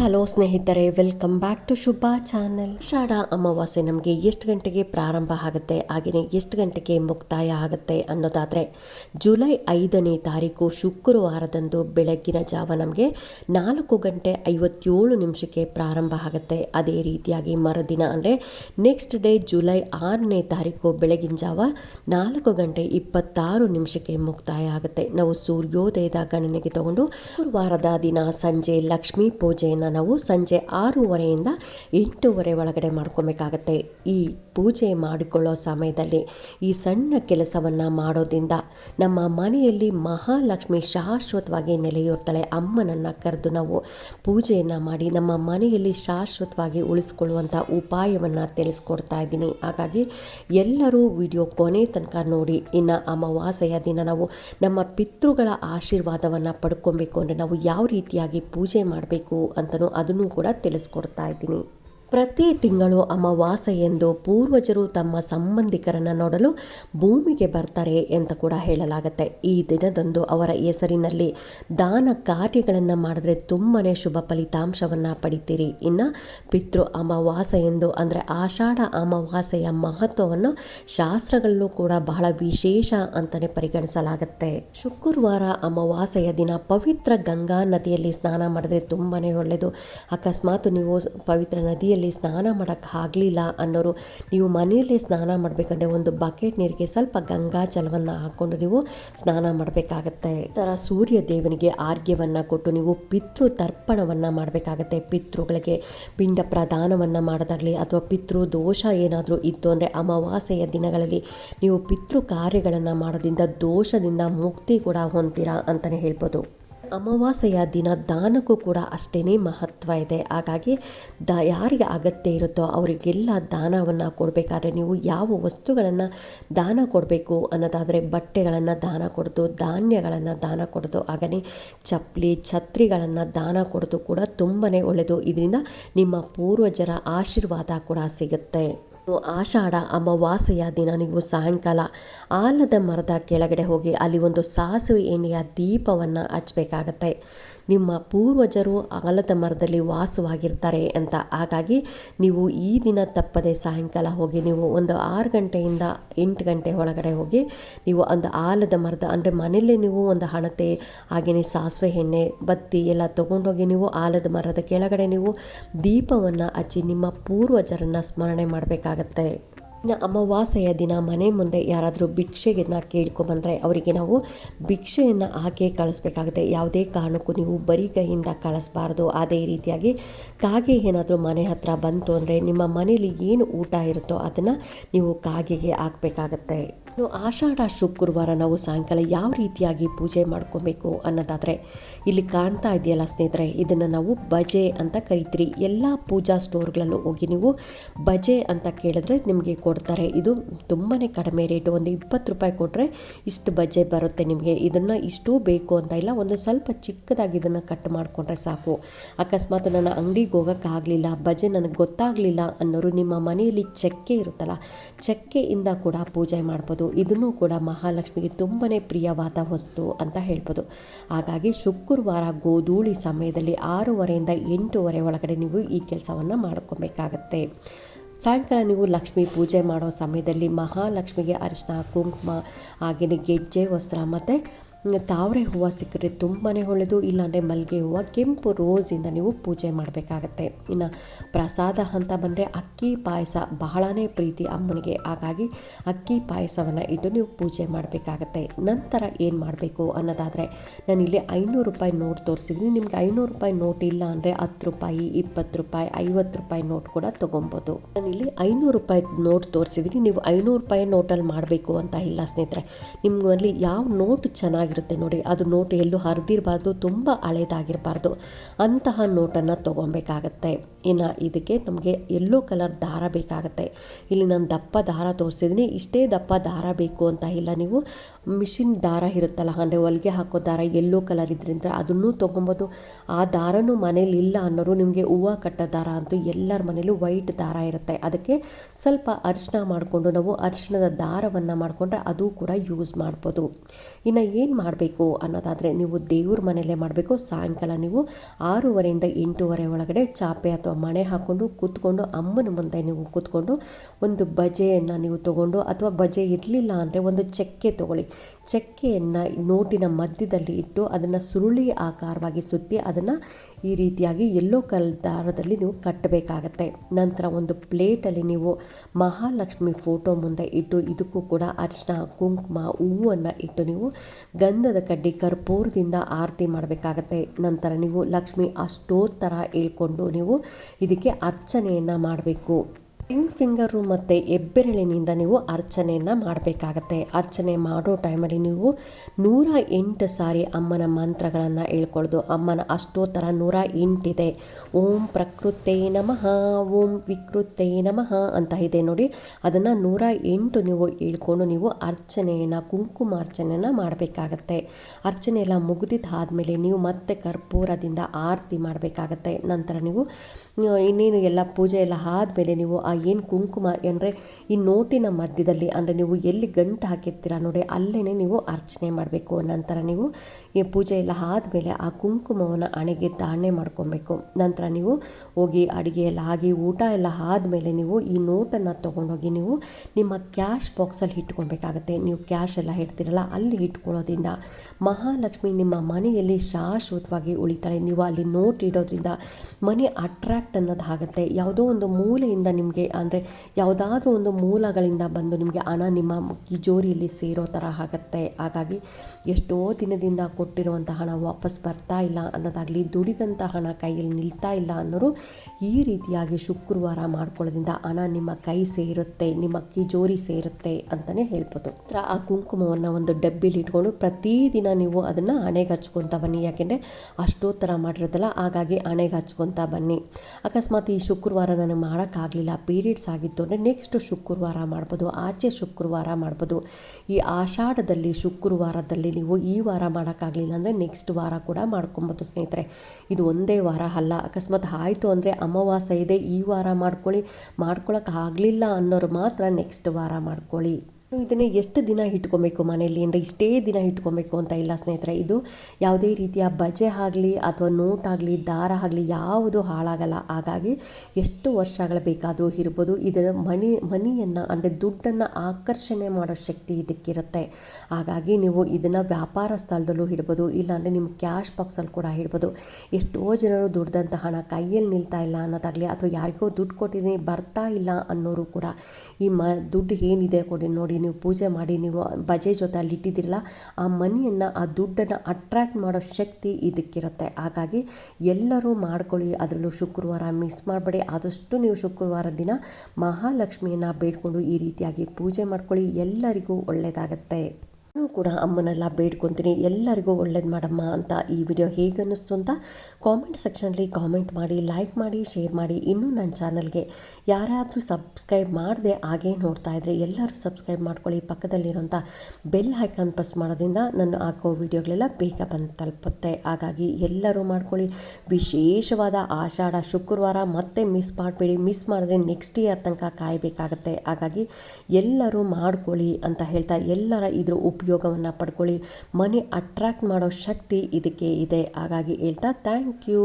Hello ಸ್ನೇಹಿತರೆ, welcome back to Shubha channel. ಶಾಡ ಅಮಾವಾಸ್ಯೆ ನಮಗೆ ಎಷ್ಟು ಗಂಟೆಗೆ ಪ್ರಾರಂಭ ಆಗುತ್ತೆ? ಹಾಗೆಯೇ ಎಷ್ಟು ಗಂಟೆಗೆ ಮುಕ್ತಾಯ ಆಗುತ್ತೆ ಅನ್ನೋದಾದರೆ, ಜುಲೈ ಐದನೇ ತಾರೀಕು ಶುಕ್ರವಾರದಂದು ಬೆಳಗ್ಗಿನ ಜಾವ ನಮಗೆ ನಾಲ್ಕು ಗಂಟೆ ಐವತ್ತೇಳು ನಿಮಿಷಕ್ಕೆ ಪ್ರಾರಂಭ ಆಗುತ್ತೆ. ಅದೇ ರೀತಿಯಾಗಿ ಮರುದಿನ ಅಂದರೆ ನೆಕ್ಸ್ಟ್ ಡೇ ಜುಲೈ ಆರನೇ ತಾರೀಕು ಬೆಳಗಿನ ಜಾವ ನಾಲ್ಕು ಗಂಟೆ ಇಪ್ಪತ್ತಾರು ನಿಮಿಷಕ್ಕೆ ಮುಕ್ತಾಯ ಆಗುತ್ತೆ. ನಾವು ಸೂರ್ಯೋದಯದ ಗಣನೆಗೆ ತಗೊಂಡು ಗುರುವಾರದ ದಿನ ಸಂಜೆ ಲಕ್ಷ್ಮೀ ಪೂಜೆಯನ್ನು ನಾವು ಸಂಜೆ ಆರೂವರೆಯಿಂದ ಎಂಟೂವರೆ ಒಳಗಡೆ ಮಾಡ್ಕೊಬೇಕಾಗತ್ತೆ. ಈ ಪೂಜೆ ಮಾಡಿಕೊಳ್ಳೋ ಸಮಯದಲ್ಲಿ ಈ ಸಣ್ಣ ಕೆಲಸವನ್ನು ಮಾಡೋದ್ರಿಂದ ನಮ್ಮ ಮನೆಯಲ್ಲಿ ಮಹಾಲಕ್ಷ್ಮಿ ಶಾಶ್ವತವಾಗಿ ನೆಲೆಯೂರ್ತಾಳೆ. ಅಮ್ಮನನ್ನು ಕರೆದು ನಾವು ಪೂಜೆಯನ್ನು ಮಾಡಿ ನಮ್ಮ ಮನೆಯಲ್ಲಿ ಶಾಶ್ವತವಾಗಿ ಉಳಿಸ್ಕೊಳ್ಳುವಂಥ ಉಪಾಯವನ್ನು ತಿಳಿಸ್ಕೊಡ್ತಾ ಇದ್ದೀನಿ. ಹಾಗಾಗಿ ಎಲ್ಲರೂ ವಿಡಿಯೋ ಕೊನೆ ತನಕ ನೋಡಿ. ಇನ್ನು ಅಮಾವಾಸ್ಯೆಯ ದಿನ ನಾವು ನಮ್ಮ ಪಿತೃಗಳ ಆಶೀರ್ವಾದವನ್ನು ಪಡ್ಕೊಬೇಕು ಅಂದರೆ ನಾವು ಯಾವ ರೀತಿಯಾಗಿ ಪೂಜೆ ಮಾಡಬೇಕು ಅಂತಲೂ ಅದನ್ನು ಕೂಡ ತಿಳಿಸ್ಕೊಡ್ತಾ ಇದ್ದೀನಿ. ಪ್ರತಿ ತಿಂಗಳು ಅಮಾವಾಸ ಎಂದು ಪೂರ್ವಜರು ತಮ್ಮ ಸಂಬಂಧಿಕರನ್ನು ನೋಡಲು ಭೂಮಿಗೆ ಬರ್ತಾರೆ ಅಂತ ಕೂಡ ಹೇಳಲಾಗುತ್ತೆ. ಈ ದಿನದಂದು ಅವರ ಹೆಸರಿನಲ್ಲಿ ದಾನ ಕಾರ್ಯಗಳನ್ನು ಮಾಡಿದ್ರೆ ತುಂಬನೇ ಶುಭ ಫಲಿತಾಂಶವನ್ನು ಪಡಿತೀರಿ. ಇನ್ನು ಪಿತೃ ಅಮಾವಾಸ ಎಂದು ಅಂದರೆ ಆಷಾಢ ಅಮಾವಾಸೆಯ ಮಹತ್ವವನ್ನು ಶಾಸ್ತ್ರಗಳಲ್ಲೂ ಕೂಡ ಬಹಳ ವಿಶೇಷ ಅಂತಲೇ ಪರಿಗಣಿಸಲಾಗುತ್ತೆ. ಶುಕ್ರವಾರ ಅಮಾವಾಸೆಯ ದಿನ ಪವಿತ್ರ ಗಂಗಾ ನದಿಯಲ್ಲಿ ಸ್ನಾನ ಮಾಡಿದ್ರೆ ತುಂಬಾ ಒಳ್ಳೆಯದು ಅಕಸ್ಮಾತ್ ನೀವು ಪವಿತ್ರ ನದಿಯಲ್ಲಿ ಸ್ನಾನ ಮಾಡೋಕ್ಕೆ ಆಗಲಿಲ್ಲ ಅನ್ನೋರು, ನೀವು ಮನೆಯಲ್ಲಿ ಸ್ನಾನ ಮಾಡಬೇಕಂದ್ರೆ ಒಂದು ಬಕೆಟ್ ನೀರಿಗೆ ಸ್ವಲ್ಪ ಗಂಗಾ ಜಲವನ್ನು ಹಾಕ್ಕೊಂಡು ನೀವು ಸ್ನಾನ ಮಾಡಬೇಕಾಗತ್ತೆ. ಥರ ಸೂರ್ಯ ದೇವನಿಗೆ ಆರ್ಘ್ಯವನ್ನು ಕೊಟ್ಟು ನೀವು ಪಿತೃ ತರ್ಪಣವನ್ನು ಮಾಡಬೇಕಾಗತ್ತೆ. ಪಿತೃಗಳಿಗೆ ಪಿಂಡ ಪ್ರದಾನವನ್ನು ಮಾಡೋದಾಗಲಿ ಅಥವಾ ಪಿತೃ ದೋಷ ಏನಾದರೂ ಇತ್ತು ಅಂದರೆ ಅಮಾವಾಸ್ಯೆಯ ದಿನಗಳಲ್ಲಿ ನೀವು ಪಿತೃ ಕಾರ್ಯಗಳನ್ನು ಮಾಡೋದ್ರಿಂದ ದೋಷದಿಂದ ಮುಕ್ತಿ ಕೂಡ ಹೊಂದ್ತೀರಾ ಅಂತಲೇ ಹೇಳ್ಬೋದು. ಅಮಾವಾಸ್ಯೆಯ ದಿನ ದಾನಕ್ಕೂ ಕೂಡ ಅಷ್ಟೇ ಮಹತ್ವ ಇದೆ. ಹಾಗಾಗಿ ದ ಯಾರಿಗೆ ಅಗತ್ಯ ಇರುತ್ತೋ ಅವರಿಗೆಲ್ಲ ದಾನವನ್ನು ಕೊಡಬೇಕಾದ್ರೆ ನೀವು ಯಾವ ವಸ್ತುಗಳನ್ನು ದಾನ ಕೊಡಬೇಕು ಅನ್ನೋದಾದರೆ ಬಟ್ಟೆಗಳನ್ನು ದಾನ ಕೊಡೋದು, ಧಾನ್ಯಗಳನ್ನು ದಾನ ಕೊಡೋದು ಹಾಗೆಯೇ ಚಪ್ಪಲಿ, ಛತ್ರಿಗಳನ್ನು ದಾನ ಕೊಡೋದು ಕೂಡ ತುಂಬಾ ಒಳ್ಳೆಯದು ಇದರಿಂದ ನಿಮ್ಮ ಪೂರ್ವಜರ ಆಶೀರ್ವಾದ ಕೂಡ ಸಿಗುತ್ತೆ. ಆಷಾಢ ಅಮಾವಾಸ್ಯೆಯ ದಿನ ನೀವು ಸಾಯಂಕಾಲ ಆಲದ ಮರದ ಕೆಳಗಡೆ ಹೋಗಿ ಅಲ್ಲಿ ಒಂದು ಸಾಸಿವೆ ಎಣ್ಣೆಯ ದೀಪವನ್ನು ಹಚ್ಚಬೇಕಾಗತ್ತೆ ನಿಮ್ಮ ಪೂರ್ವಜರು ಆಲದ ಮರದಲ್ಲಿ ವಾಸವಾಗಿರ್ತಾರೆ ಅಂತ. ಹಾಗಾಗಿ ನೀವು ಈ ದಿನ ತಪ್ಪದೆ ಸಾಯಂಕಾಲ ಹೋಗಿ, ನೀವು ಒಂದು ಆರು ಗಂಟೆಯಿಂದ ಎಂಟು ಗಂಟೆ ಒಳಗಡೆ ಹೋಗಿ, ನೀವು ಒಂದು ಆಲದ ಮರದ, ಅಂದರೆ ಮನೆಯಲ್ಲೇ ನೀವು ಒಂದು ಹಣತೆ, ಹಾಗೆಯೇ ಸಾಸಿವೆ ಎಣ್ಣೆ, ಬತ್ತಿ ಎಲ್ಲ ತೊಗೊಂಡೋಗಿ ನೀವು ಆಲದ ಮರದ ಕೆಳಗಡೆ ನೀವು ದೀಪವನ್ನು ಹಚ್ಚಿ ನಿಮ್ಮ ಪೂರ್ವಜರನ್ನು ಸ್ಮರಣೆ ಮಾಡಬೇಕಾಗತ್ತೆ. ಇನ್ನು ಅಮಾವಾಸ್ಯೆಯ ದಿನ ಮನೆ ಮುಂದೆ ಯಾರಾದರೂ ಭಿಕ್ಷೆಯನ್ನು ಕೇಳ್ಕೊಂಬಂದರೆ ಅವರಿಗೆ ನಾವು ಭಿಕ್ಷೆಯನ್ನು ಹಾಕಿ ಕಳಿಸ್ಬೇಕಾಗುತ್ತೆ. ಯಾವುದೇ ಕಾರಣಕ್ಕೂ ನೀವು ಬರೀ ಕೈಯಿಂದ ಕಳಿಸ್ಬಾರ್ದು. ಅದೇ ರೀತಿಯಾಗಿ ಕಾಗೆ ಏನಾದರೂ ಮನೆ ಹತ್ರ ಬಂತು ಅಂದರೆ ನಿಮ್ಮ ಮನೇಲಿ ಏನು ಊಟ ಇರುತ್ತೋ ಅದನ್ನು ನೀವು ಕಾಗೆಗೆ ಹಾಕಬೇಕಾಗತ್ತೆ. ಇನ್ನು ಆಷಾಢ ಶುಕ್ರವಾರ ನಾವು ಸಾಯಂಕಾಲ ಯಾವ ರೀತಿಯಾಗಿ ಪೂಜೆ ಮಾಡ್ಕೋಬೇಕು ಅನ್ನೋದಾದರೆ ಇಲ್ಲಿ ಕಾಣ್ತಾ ಇದೆಯಲ್ಲ ಸ್ನೇಹಿತರೆ, ಇದನ್ನು ನಾವು ಬಜೆ ಅಂತ ಕರಿತೀರಿ. ಎಲ್ಲ ಪೂಜಾ ಸ್ಟೋರ್ಗಳಲ್ಲೂ ಹೋಗಿ ನೀವು ಬಜೆ ಅಂತ ಕೇಳಿದ್ರೆ ನಿಮಗೆ ಕೊಡ್ತಾರೆ. ಇದು ತುಂಬಾ ಕಡಿಮೆ ರೇಟು, ಒಂದು ಇಪ್ಪತ್ತು ರೂಪಾಯಿ ಕೊಟ್ಟರೆ ಇಷ್ಟು ಬಜೆ ಬರುತ್ತೆ ನಿಮಗೆ. ಇದನ್ನು ಇಷ್ಟು ಬೇಕು ಅಂತ ಇಲ್ಲ, ಒಂದು ಸ್ವಲ್ಪ ಚಿಕ್ಕದಾಗಿ ಇದನ್ನು ಕಟ್ ಮಾಡಿಕೊಂಡ್ರೆ ಸಾಕು. ಅಕಸ್ಮಾತ್ ನನ್ನ ಅಂಗಡಿಗೆ ಹೋಗೋಕ್ಕಾಗಲಿಲ್ಲ ಬಜೆ ನನಗೆ ಗೊತ್ತಾಗಲಿಲ್ಲ ಅನ್ನೋರು ನಿಮ್ಮ ಮನೆಯಲ್ಲಿ ಚಕ್ಕೆ ಇರುತ್ತಲ್ಲ, ಚಕ್ಕೆಯಿಂದ ಕೂಡ ಪೂಜೆ ಮಾಡ್ಬೋದು. ಇದನ್ನು ಕೂಡ ಮಹಾಲಕ್ಷ್ಮಿಗೆ ತುಂಬಾ ಪ್ರಿಯವಾದ ವಸ್ತು ಅಂತ ಹೇಳ್ಬೋದು. ಹಾಗಾಗಿ ಶುಕ್ರವಾರ ಗೋಧೂಳಿ ಸಮಯದಲ್ಲಿ ಆರೂವರೆಯಿಂದ ಎಂಟೂವರೆ ಒಳಗಡೆ ನೀವು ಈ ಕೆಲಸವನ್ನು ಮಾಡ್ಕೊಬೇಕಾಗತ್ತೆ. ಸಾಯಂಕಾಲ ನೀವು ಲಕ್ಷ್ಮೀ ಪೂಜೆ ಮಾಡೋ ಸಮಯದಲ್ಲಿ ಮಹಾಲಕ್ಷ್ಮಿಗೆ ಅರಿಶಿನ ಕುಂಕುಮ, ಹಾಗೆಯೇ ಗೆಜ್ಜೆ, ವಸ್ತ್ರ ಮತ್ತು ತಾವರೆ ಹೂವು ಸಿಕ್ಕರೆ ತುಂಬಾ ಒಳ್ಳೆಯದು, ಇಲ್ಲಾಂದರೆ ಮಲ್ಲಿಗೆ ಹೂವು, ಕೆಂಪು ರೋಸಿಂದ ನೀವು ಪೂಜೆ ಮಾಡಬೇಕಾಗತ್ತೆ. ಇನ್ನು ಪ್ರಸಾದ ಅಂತ ಬಂದರೆ ಅಕ್ಕಿ ಪಾಯಸ ಬಹಳನೇ ಪ್ರೀತಿ ಅಮ್ಮನಿಗೆ. ಹಾಗಾಗಿ ಅಕ್ಕಿ ಪಾಯಸವನ್ನು ಇಟ್ಟು ನೀವು ಪೂಜೆ ಮಾಡಬೇಕಾಗತ್ತೆ. ನಂತರ ಏನು ಮಾಡಬೇಕು ಅನ್ನೋದಾದರೆ ನಾನಿಲ್ಲಿ ಐನೂರು ರೂಪಾಯಿ ನೋಟ್ ತೋರಿಸಿದ್ದೀನಿ ನಿಮ್ಗೆ ಐನೂರು ರೂಪಾಯಿ ನೋಟ್ ಇಲ್ಲ ಅಂದರೆ ಹತ್ತು ರೂಪಾಯಿ, ಇಪ್ಪತ್ತು ರೂಪಾಯಿ, ಐವತ್ತು ರೂಪಾಯಿ ನೋಟ್ ಕೂಡ ತೊಗೊಬೋದು. ನಾನಿಲ್ಲಿ ಐನೂರು ರೂಪಾಯಿ ನೋಟ್ ತೋರಿಸಿದ್ದೀನಿ ನೀವು ಐನೂರು ರೂಪಾಯಿ ನೋಟಲ್ಲಿ ಮಾಡಬೇಕು ಅಂತ ಇಲ್ಲ ಸ್ನೇಹಿತರೆ ನಿಮ್ಮಲ್ಲಿ ಯಾವ ನೋಟ್ ಚೆನ್ನಾಗಿ ಇರುತ್ತೆ ನೋಡಿ. ಅದು ನೋಟು ಎಲ್ಲೂ ಹರಿದಿರಬಾರ್ದು, ತುಂಬ ಹಳೇದಾಗಿರಬಾರ್ದು. ಅಂತಹ ನೋಟನ್ನು ತೊಗೊಬೇಕಾಗತ್ತೆ. ಇನ್ನು ಇದಕ್ಕೆ ನಮಗೆ ಎಲ್ಲೋ ಕಲರ್ ದಾರ ಬೇಕಾಗತ್ತೆ. ಇಲ್ಲಿ ನಾನು ದಪ್ಪ ದಾರ ತೋರಿಸಿದ್ದೀನಿ ಇಷ್ಟೇ ದಪ್ಪ ದಾರ ಬೇಕು ಅಂತ ಇಲ್ಲ ನೀವು. ಮಿಷಿನ್ ದಾರ ಇರುತ್ತಲ್ಲ, ಅಂದರೆ ಹೊಲಿಗೆ ಹಾಕೋ ದಾರ ಎಲ್ಲೋ ಕಲರ್ ಇದ್ರಿಂದ ಅದನ್ನು ತೊಗೊಬೋದು. ಆ ದಾರನೂ ಮನೇಲಿ ಇಲ್ಲ ಅನ್ನೋರು ನಿಮಗೆ ಹೂವು ಕಟ್ಟೋ ದಾರ ಅಂತೂ ಎಲ್ಲರ ಮನೇಲೂ ವೈಟ್ ದಾರ ಇರುತ್ತೆ. ಅದಕ್ಕೆ ಸ್ವಲ್ಪ ಅರಿಶಿನ ಮಾಡಿಕೊಂಡು, ನಾವು ಅರಿಶಿಣದ ದಾರವನ್ನು ಮಾಡಿಕೊಂಡ್ರೆ ಅದು ಕೂಡ ಯೂಸ್ ಮಾಡ್ಬೋದು. ಇನ್ನು ಏನು ಮಾಡಬೇಕು ಅನ್ನೋದಾದರೆ ನೀವು ದೇವ್ರ ಮನೆಯಲ್ಲೇ ಮಾಡಬೇಕು. ಸಾಯಂಕಾಲ ನೀವು ಆರೂವರೆಯಿಂದ ಎಂಟೂವರೆ ಒಳಗಡೆ ಚಾಪೆ ಅಥವಾ ಮಣೆ ಹಾಕ್ಕೊಂಡು ಕೂತ್ಕೊಂಡು ಅಮ್ಮನ ಮುಂದೆ ನೀವು ಕೂತ್ಕೊಂಡು ಒಂದು ಬಜೆಯನ್ನು ನೀವು ತಗೊಂಡು ಅಥವಾ ಬಜೆ ಇರಲಿಲ್ಲ ಅಂದರೆ ಒಂದು ಚಕ್ಕೆ ತಗೊಳ್ಳಿ. ಚಕ್ಕೆಯನ್ನು ನೋಟಿನ ಮಧ್ಯದಲ್ಲಿ ಇಟ್ಟು ಅದನ್ನು ಸುರುಳಿ ಆಕಾರವಾಗಿ ಸುತ್ತಿ ಅದನ್ನು ಈ ರೀತಿಯಾಗಿ ಎಲ್ಲೋ ಕಲ್ ದಾರದಲ್ಲಿ ನೀವು ಕಟ್ಟಬೇಕಾಗತ್ತೆ. ನಂತರ ಒಂದು ಪ್ಲೇಟಲ್ಲಿ ನೀವು ಮಹಾಲಕ್ಷ್ಮಿ ಫೋಟೋ ಮುಂದೆ ಇಟ್ಟು ಇದಕ್ಕೂ ಕೂಡ ಅರಿಶಿನ ಕುಂಕುಮ, ಹೂವನ್ನು ಇಟ್ಟು ನೀವು ಗಂಧದ ಕಡ್ಡಿ ಕರ್ಪೂರದಿಂದ ಆರತಿ ಮಾಡಬೇಕಾಗತ್ತೆ. ನಂತರ ನೀವು ಲಕ್ಷ್ಮಿ ಅಷ್ಟೋತ್ತರ ಹೇಳ್ಕೊಂಡು ನೀವು ಇದಕ್ಕೆ ಅರ್ಚನೆಯನ್ನು ಮಾಡಬೇಕು. ರಿಂಗ್ ಫಿಂಗರು ಮತ್ತು ಹೆಬ್ಬೆರಳಿನಿಂದ ನೀವು ಅರ್ಚನೆಯನ್ನು ಮಾಡಬೇಕಾಗತ್ತೆ. ಅರ್ಚನೆ ಮಾಡೋ ಟೈಮಲ್ಲಿ ನೀವು ನೂರ ಎಂಟು ಸಾರಿ ಅಮ್ಮನ ಮಂತ್ರಗಳನ್ನು ಹೇಳ್ಕೊಳ್ಳೋದು ಅಮ್ಮನ ಅಷ್ಟೋತ್ತರ ನೂರ ಎಂಟಿದೆ ಓಂ ಪ್ರಕೃತೇ ನಮಃ, ಓಂ ವಿಕೃತೇ ನಮಃ ಅಂತ ಇದೆ ನೋಡಿ. ಅದನ್ನು ನೂರ ಎಂಟು ನೀವು ಹೇಳ್ಕೊಂಡು ನೀವು ಅರ್ಚನೆಯನ್ನು ಕುಂಕುಮ ಅರ್ಚನೆಯನ್ನು ಮಾಡಬೇಕಾಗತ್ತೆ. ಅರ್ಚನೆ ಎಲ್ಲ ಮುಗಿದಿದ್ದಾದಮೇಲೆ ನೀವು ಮತ್ತೆ ಕರ್ಪೂರದಿಂದ ಆರತಿ ಮಾಡಬೇಕಾಗತ್ತೆ. ನಂತರ ನೀವು ಇನ್ನೇನು ಎಲ್ಲ ಪೂಜೆ ಎಲ್ಲ ಆದಮೇಲೆ ನೀವು ಆ ಏನು ಕುಂಕುಮ ಅಂದರೆ ಈ ನೋಟಿನ ಮಧ್ಯದಲ್ಲಿ ಅಂದರೆ ನೀವು ಎಲ್ಲಿ ಗಂಟು ಹಾಕಿರ್ತೀರ ನೋಡಿ ಅಲ್ಲೇ ನೀವು ಅರ್ಚನೆ ಮಾಡಬೇಕು. ನಂತರ ನೀವು ಈ ಪೂಜೆ ಎಲ್ಲ ಆದಮೇಲೆ ಆ ಕುಂಕುಮವನ್ನು ಹಣೆಗೆ ಧಾರಣೆ ಮಾಡ್ಕೊಬೇಕು. ನಂತರ ನೀವು ಹೋಗಿ ಅಡುಗೆ ಎಲ್ಲ ಆಗಿ ಊಟ ಎಲ್ಲ ಆದಮೇಲೆ ನೀವು ಈ ನೋಟನ್ನು ತೊಗೊಂಡೋಗಿ ನೀವು ನಿಮ್ಮ ಕ್ಯಾಶ್ ಬಾಕ್ಸಲ್ಲಿ ಇಟ್ಕೊಬೇಕಾಗತ್ತೆ ನೀವು ಕ್ಯಾಶ್ ಎಲ್ಲ ಇಡ್ತೀರಲ್ಲ, ಅಲ್ಲಿ ಇಟ್ಕೊಳ್ಳೋದ್ರಿಂದ ಮಹಾಲಕ್ಷ್ಮಿ ನಿಮ್ಮ ಮನೆಯಲ್ಲಿ ಶಾಶ್ವತವಾಗಿ ಉಳಿತಾಳೆ. ನೀವು ಅಲ್ಲಿ ನೋಟ್ ಇಡೋದ್ರಿಂದ ಮನೆ ಅಟ್ರ್ಯಾಕ್ಟ್ ಅನ್ನೋದು ಆಗುತ್ತೆ ಯಾವುದೋ ಒಂದು ಮೂಲೆಯಿಂದ ನಿಮಗೆ ಅಂದರೆ ಯಾವುದಾದ್ರೂ ಒಂದು ಮೂಲಗಳಿಂದ ಬಂದು ನಿಮಗೆ ಹಣ ನಿಮ್ಮ ಜೋರಿಯಲ್ಲಿ ಸೇರೋ ಥರ ಆಗುತ್ತೆ. ಹಾಗಾಗಿ ಎಷ್ಟೋ ದಿನದಿಂದ ಕೊಟ್ಟಿರುವಂಥ ಹಣ ವಾಪಸ್ ಬರ್ತಾ ಇಲ್ಲ ಅನ್ನೋದಾಗಲಿ ದುಡಿದಂಥ ಹಣ ಕೈಯಲ್ಲಿ ನಿಲ್ತಾ ಇಲ್ಲ ಅನ್ನೋರು ಈ ರೀತಿಯಾಗಿ ಶುಕ್ರವಾರ ಮಾಡ್ಕೊಳ್ಳೋದ್ರಿಂದ ಹಣ ನಿಮ್ಮ ಕೈ ಸೇರುತ್ತೆ, ನಿಮ್ಮ ಕಿಜೋರಿ ಸೇರುತ್ತೆ ಅಂತಲೇ ಹೇಳ್ಬೋದು. ಆ ಕುಂಕುಮವನ್ನು ಒಂದು ಡಬ್ಬಿಲಿ ಇಟ್ಕೊಂಡು ಪ್ರತಿದಿನ ನೀವು ಅದನ್ನು ಹಣೆಗೆ ಹಚ್ಕೊತಾ ಬನ್ನಿ. ಯಾಕೆಂದರೆ ಅಷ್ಟೋತ್ತರ ಮಾಡಿರೋದಲ್ಲ, ಹಾಗಾಗಿ ಹಣೆಗೆ ಹಚ್ಕೊತಾ ಬನ್ನಿ. ಅಕಸ್ಮಾತ್ ಈ ಶುಕ್ರವಾರ ನನಗೆ ಮಾಡೋಕ್ಕಾಗಲಿಲ್ಲ, ಪೀರಿಯಡ್ಸ್ ಆಗಿತ್ತು ಅಂದರೆ ನೆಕ್ಸ್ಟ್ ಶುಕ್ರವಾರ ಮಾಡ್ಬೋದು, ಆಚೆ ಶುಕ್ರವಾರ ಮಾಡ್ಬೋದು. ಈ ಆಷಾಢದಲ್ಲಿ, ಶುಕ್ರವಾರದಲ್ಲಿ ನೀವು ಈ ವಾರ ಮಾಡೋಕ್ಕಾಗಲಿಲ್ಲ ಅಂದರೆ ನೆಕ್ಸ್ಟ್ ವಾರ ಕೂಡ ಮಾಡ್ಕೊಬೋದು ಸ್ನೇಹಿತರೆ. ಇದು ಒಂದೇ ವಾರ ಅಲ್ಲ. ಅಕಸ್ಮಾತ್ ಆಯಿತು ಅಂದರೆ ಅಮಾವಾಸ್ಯೆ ಇದೆ. ಈ ವಾರ ಮಾಡ್ಕೊಳ್ಳಿ. ಮಾಡ್ಕೊಳಕ್ಕೆ ಆಗಲಿಲ್ಲ ಅನ್ನೋರು ಮಾತ್ರ ನೆಕ್ಸ್ಟ್ ವಾರ ಮಾಡ್ಕೊಳ್ಳಿ. ಇದನ್ನೇ ಎಷ್ಟು ದಿನ ಇಟ್ಕೊಬೇಕು ಮನೆಯಲ್ಲಿ? ಅಂದರೆ ಇಷ್ಟೇ ದಿನ ಇಟ್ಕೊಬೇಕು ಅಂತ ಇಲ್ಲ ಸ್ನೇಹಿತರೆ, ಇದು ಯಾವುದೇ ರೀತಿಯ ಬಜೆ ಆಗಲಿ ಅಥವಾ ನೋಟ್ ಆಗಲಿ, ದಾರ ಆಗಲಿ ಯಾವುದು ಹಾಳಾಗಲ್ಲ. ಹಾಗಾಗಿ ಎಷ್ಟು ವರ್ಷಗಳು ಬೇಕಾದರೂ ಇರ್ಬೋದು, ಇದರ ಮನಿ ಮನಿಯನ್ನು ಅಂದರೆ ದುಡ್ಡನ್ನು ಆಕರ್ಷಣೆ ಮಾಡೋ ಶಕ್ತಿ ಇದಕ್ಕಿರುತ್ತೆ. ಹಾಗಾಗಿ ನೀವು ಇದನ್ನು ವ್ಯಾಪಾರ ಸ್ಥಳದಲ್ಲೂ ಇಡ್ಬೋದು, ಇಲ್ಲಾಂದರೆ ನಿಮ್ಮ ಕ್ಯಾಶ್ ಬಾಕ್ಸಲ್ಲಿ ಕೂಡ ಇಡ್ಬೋದು. ಎಷ್ಟೋ ಜನರು ದುಡ್ದಂಥ ಹಣ ಕೈಯಲ್ಲಿ ನಿಲ್ತಾ ಇಲ್ಲ ಅನ್ನೋದಾಗಲಿ ಅಥವಾ ಯಾರಿಗೋ ದುಡ್ಡು ಕೊಟ್ಟಿದ್ದೀನಿ ಬರ್ತಾ ಇಲ್ಲ ಅನ್ನೋರು ಕೂಡ ಈ ಮ, ದುಡ್ಡು ಏನಿದೆ ಕೊಡಿ, ನೋಡಿ ನೀವು ಪೂಜೆ ಮಾಡಿ, ನೀವು ಬಜೆ ಜೊತೆ ಅಲ್ಲಿ ಇಟ್ಟಿದ್ದೀರಲ್ಲ, ಆ ಮನಿಯನ್ನು, ಆ ದುಡ್ಡನ್ನು ಅಟ್ರ್ಯಾಕ್ಟ್ ಮಾಡೋ ಶಕ್ತಿ ಇದಕ್ಕಿರುತ್ತೆ. ಹಾಗಾಗಿ ಎಲ್ಲರೂ ಮಾಡ್ಕೊಳ್ಳಿ, ಅದರಲ್ಲೂ ಶುಕ್ರವಾರ ಮಿಸ್ ಮಾಡಬೇಡಿ. ಆದಷ್ಟು ನೀವು ಶುಕ್ರವಾರ ದಿನ ಮಹಾಲಕ್ಷ್ಮಿಯನ್ನು ಬೇಡ್ಕೊಂಡು ಈ ರೀತಿಯಾಗಿ ಪೂಜೆ ಮಾಡ್ಕೊಳ್ಳಿ. ಎಲ್ಲರಿಗೂ ಒಳ್ಳೆಯದಾಗತ್ತೆ ನಾನು ಕೂಡ ಅಮ್ಮನೆಲ್ಲ ಬೇಡ್ಕೊತೀನಿ. ಎಲ್ಲರಿಗೂ ಒಳ್ಳೇದು ಮಾಡಮ್ಮ ಅಂತ ಈ ವಿಡಿಯೋ ಹೇಗೆ ಅನ್ನಿಸ್ತು ಅಂತ ಕಾಮೆಂಟ್ ಸೆಕ್ಷನಲ್ಲಿ ಕಾಮೆಂಟ್ ಮಾಡಿ ಲೈಕ್ ಮಾಡಿ ಶೇರ್ ಮಾಡಿ. ಇನ್ನೂ ನನ್ನ ಚಾನಲ್ಗೆ ಯಾರಾದರೂ ಸಬ್ಸ್ಕ್ರೈಬ್ ಮಾಡದೆ ಹಾಗೇ ನೋಡ್ತಾ ಇದ್ದರೆ ಎಲ್ಲರೂ ಸಬ್ಸ್ಕ್ರೈಬ್ ಮಾಡ್ಕೊಳ್ಳಿ. ಪಕ್ಕದಲ್ಲಿರೋಂಥ ಬೆಲ್ ಐಕಾನ್ ಪ್ರೆಸ್ ಮಾಡೋದ್ರಿಂದ ನಾನು ಹಾಕೋ ವಿಡಿಯೋಗಳೆಲ್ಲ ಬೇಗ ಬಂದು ತಲುಪುತ್ತೆ. ಹಾಗಾಗಿ ಎಲ್ಲರೂ ಮಾಡ್ಕೊಳ್ಳಿ. ವಿಶೇಷವಾದ ಆಷಾಢ, ಶುಕ್ರವಾರ ಮತ್ತೆ ಮಿಸ್ ಮಾಡಬೇಡಿ. ಮಿಸ್ ಮಾಡಿದ್ರೆ ನೆಕ್ಸ್ಟ್ ಇಯರ್ ತನಕ ಕಾಯಬೇಕಾಗತ್ತೆ. ಹಾಗಾಗಿ ಎಲ್ಲರೂ ಮಾಡ್ಕೊಳ್ಳಿ ಅಂತ ಹೇಳ್ತಾ ಎಲ್ಲರ ಇದ್ರ ಉಪಯೋಗವನ್ನು ಪಡ್ಕೊಳ್ಳಿ. ಮನಿ ಅಟ್ರ್ಯಾಕ್ಟ್ ಮಾಡೋ ಶಕ್ತಿ ಇದಕ್ಕೆ ಇದೆ. ಹಾಗಾಗಿ ಹೇಳ್ತಾ ಥ್ಯಾಂಕ್ ಯು